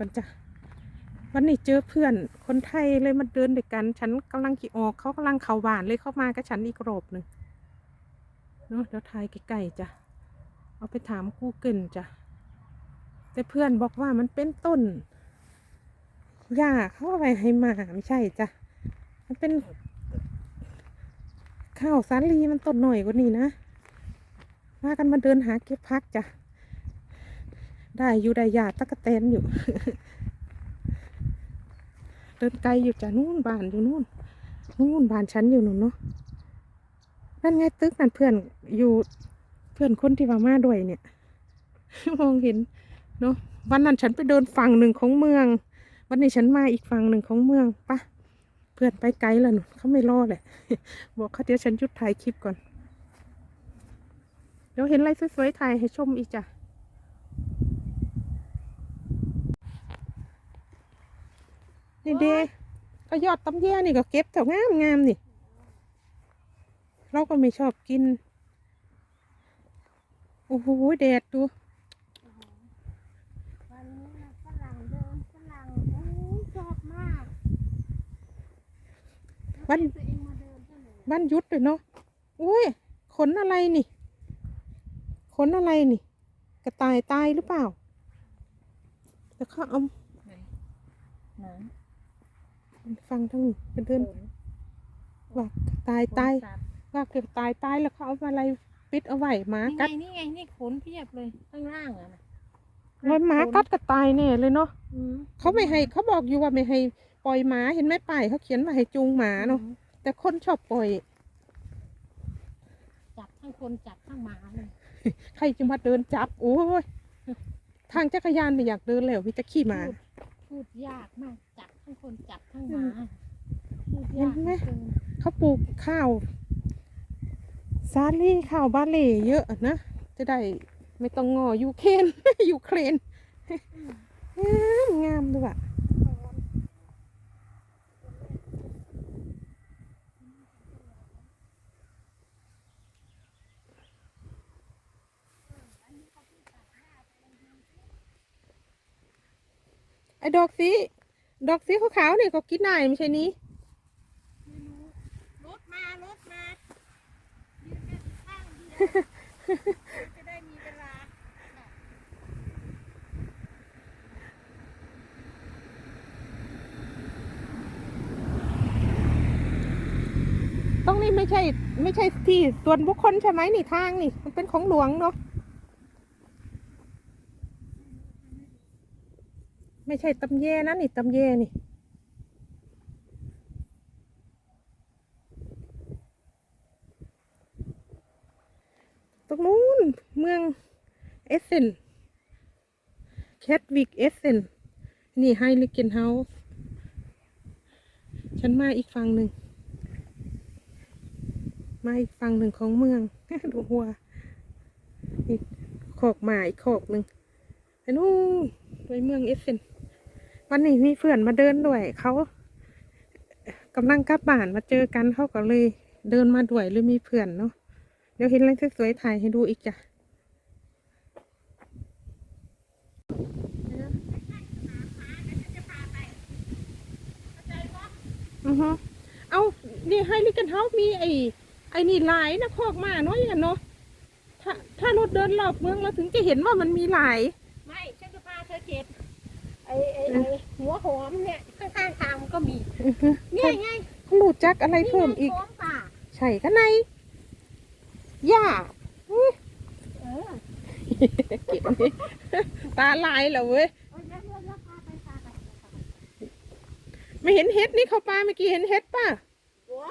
ก่อนจ้ะวันนี้เจอเพื่อนคนไทยเลยมาเดินด้วยกัน ฉันกำลังขี่ออกเขากำลังเข้าบ้านเลยเข้ามากับฉันอีกรอบหนึ่งเนาะเดี๋ยวถ่ายใกล้ๆจ้ะเอาไปถามกูเกิลจ้ะแต่เพื่อนบอกว่ามันเป็นต้นหญ้าเขาอาไว้ให้หมาไม่ใช่จ้ะมันเป็น ข้าวสาลีมันต้นหน่อยกว่านี้นะมากันมาเดินหาเก็บพักจ้ะ ได้อยู่ได้ยาตะกะแตนอยู่ เดินไกลอยู่จ้ะนู่นบ้านอยู่นู่นนู่นบ้านฉันอยู่นู่นเนาะนั่นไงตึกนั่นเพื่อนอยู่เพื่อนคนที่ว่ามาด้วยเนี่ย มองเห็นเนาะวันนั้นฉันไปเดินฝั่งหนึ่งของเมือง วันนี้ฉันมาอีกฝั่งหนึ่งของเมืองปะเพื่อนไปไกลแล้วหนูเขาไม่รอแหละ บอกเขาเดี๋ยวฉันหยุดถ่ายคลิปก่อน เดี๋ยวเห็นอะไรสวยๆถ่ายให้ชมอีกจ้ะ นี่เดก็ยอดตำแย่นี่ก็เก็บแถวงามงามๆนี่ เราก็ไม่ชอบกิน โอ้โหแดดดูวันนี้นะฝรั่งเดินฝรั่งโอ้ยชอบมากวันตัวเองมาเดินก็เลยวันหยุดเลยเนาะอุ้ยขนอะไรนี่ขนอะไรนี่ กระต่ายตายหรือเปล่าแล้วเขาเอาไหน ฟังทั้งนี้ไปเดินว่ากระต่ายตายว่ากระต่ายตายแล้วเขาเอาอะไรปิดเอาไว้หมานี่ไงกัดนี่ไงนี่ขนเพียบเลยข้างล่างอะนะรอยหมากัดกระต่ายแน่เลยเนาะอืมเขาไม่ให้เขาบอกอยู่ว่าไม่ให้ปล่อยหมาเห็นไหมป้ายเขาเขียนมาให้จูงหมาเนาะอืมแต่คนชอบปล่อย จับทั้งคนจับทั้งหมาเลยใครจะมาเดินจับโอ้ยทางจักรยานไม่อยากเดินแล้ววิจะขี่หมา พูดพูดยากมากจับ ทั้งคนจับทั้งหอืมามพูดยากเห็นไหมเหลือเกินเขาปลูกข้าวซาลี่ข้าวบาเล่เยอะนะ จะได้ไม่ต้องงอยูเคน ยูเครนงามงามด้วยอะไอ้ดอกสี ดอกสีขาวๆนี่ก็กินได้ไม่ใช่นี้รถมารถมายืนกันข้างเดียวจะได้มีเวลาตรงนี้ไม่ใช่ ไม่ใช่ที่ส่วนบุคคลใช่ไหมนี่ทางนี่ มันเป็นของหลวงเนาะ ไม่ใช่ตำแยนะนี่ตำแยนี่ ตรงนู้นเมืองเอสเซนแคทวิกเอสเซนนี่ไฮลิเกนเฮาส์ฉันมาอีกฝั่งหนึ่ง มาอีกฝั่งหนึ่งของเมืองดูหัวนี่ขอกหมาอีกขอกหนึ่งไปนู่นไปเมืองเอสเซน วันนี้มีเพื่อนมาเดินด้วยเขากำลังกลับบ้านมาเจอกันเขาก็เลยเดินมาด้วยหรือมีเพื่อนเนาะเดี๋ยวเห็นอะไรสวยๆถ่ายให้ดูอีกจ้ะอือฮึเอานี่ให้ลิกันเฮามีไอ้ไอ้นี่หลายนะคอกมาเนาะอย่างเนาะถ้าถ้ารถเดินรอบเมืองเราถึงจะเห็นว่ามันมีหลาย ไม่ ฉันจะพาเธอเก็บ ไอ้ไอ้ไอ้หัวหอมเนี่ยข้างๆทางมันก็มีอือฮึเนี่ยไงเขารู้จักอะไรเพิ่มอีก นี่ไงของป่าใช่กันในหญ้าอุ๊ยเออเก็บอันนี้ ตาลายแล้วเว้ย เอาเดี๋ยวเดี๋ยวเดี๋ยวพาไปพาไปไม่เห็นเห็ดนี่เข้าป่าเมื่อกี้เห็นเห็ดป่ะ หัว